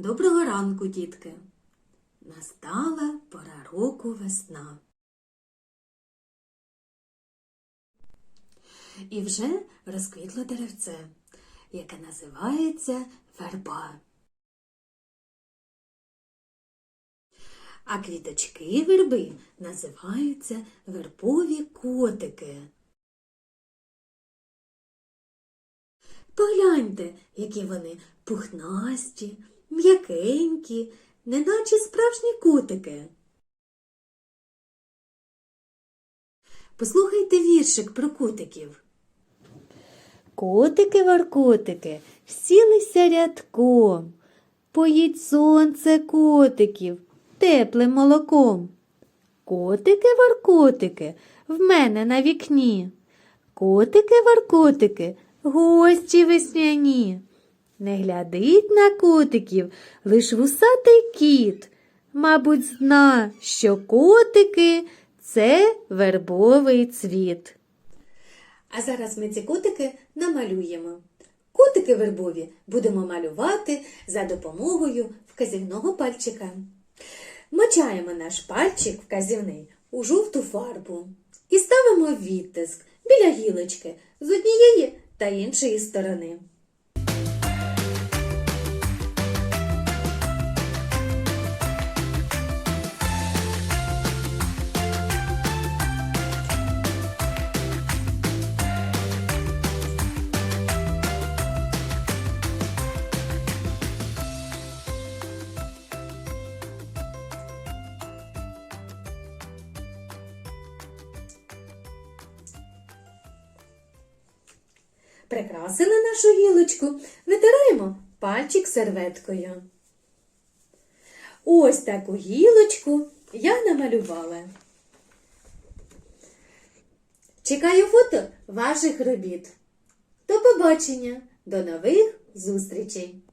Доброго ранку, дітки. Настала пора року весна. І вже розквітло деревце, яке називається верба. А квіточки верби називаються вербові котики. Погляньте, які вони пухнасті, м'якенькі, неначе справжні котики. Послухайте віршик про котиків. Котики-варкотики сілися рядком, поїть сонце котиків теплим молоком. Котики-варкотики в мене на вікні. Котики-варкотики гості весняні. Не глядить на котиків лиш вусатий кіт. Мабуть, зна, що котики це вербовий цвіт. А зараз ми ці котики намалюємо. Котики вербові будемо малювати за допомогою вказівного пальчика. Мочаємо наш пальчик вказівний у жовту фарбу і ставимо відтиск біля гілочки з однієї та іншої сторони. Прикрасили нашу гілочку, витираємо пальчик серветкою. Ось таку гілочку я намалювала. Чекаю фото ваших робіт. До побачення, до нових зустрічей!